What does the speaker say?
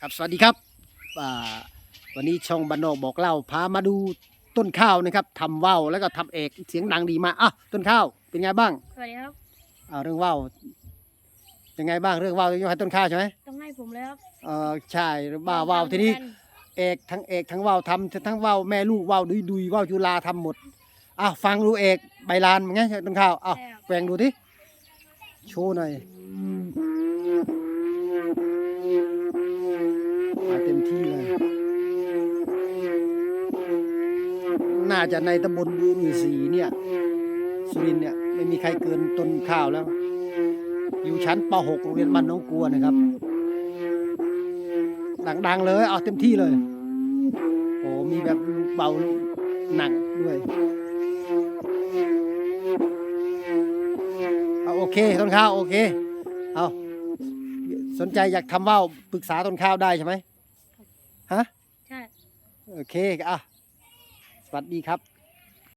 ครับสวัสดีครับอ่าวันนี้ช่องบันนอกบอกเล่าพามาดูต้นข้าวนะครับทำว่าวแล้วก็ทำเอกเสียงดังดีมากอะต้นข้าวเป็นไงบ้างสวัสดีครับอ่าเรื่องว่าวเป็นไงบ้างเรื่องว่าวต้องยกให้ต้นข้าวใช่ไหมต้องให้ผมเลยครับเออใช่ว่าวว่าวทีนี้เอกทั้งเอกทั้งว่าวทำทั้งว่าวแม่ลูกว่าวดุยดุยว่าวจุฬาทำหมดอะฟังดูเอกใบลานเป็นไงต้นข้าวอะแกว่งดูทีโชว์หน่อยมา เต็มที่เลย น่าจะในตำบลบุรีศรีเนี่ย สุรินเนี่ยไม่มีใครเกินต้นข้าวแล้ว อยู่ชั้นป .6 โรงเรียนบ้านน้องกลัวนะครับ ดังๆเลยเอาเต็มที่เลย โอ้มีแบบเบาหนักด้วยเอาโอเคต้นข้าวโอเค เอาสนใจอยากทำว่าวปรึกษาต้นข้าวได้ใช่ไหม ฮะ ใช่ โอเค อะ สวัสดีครับ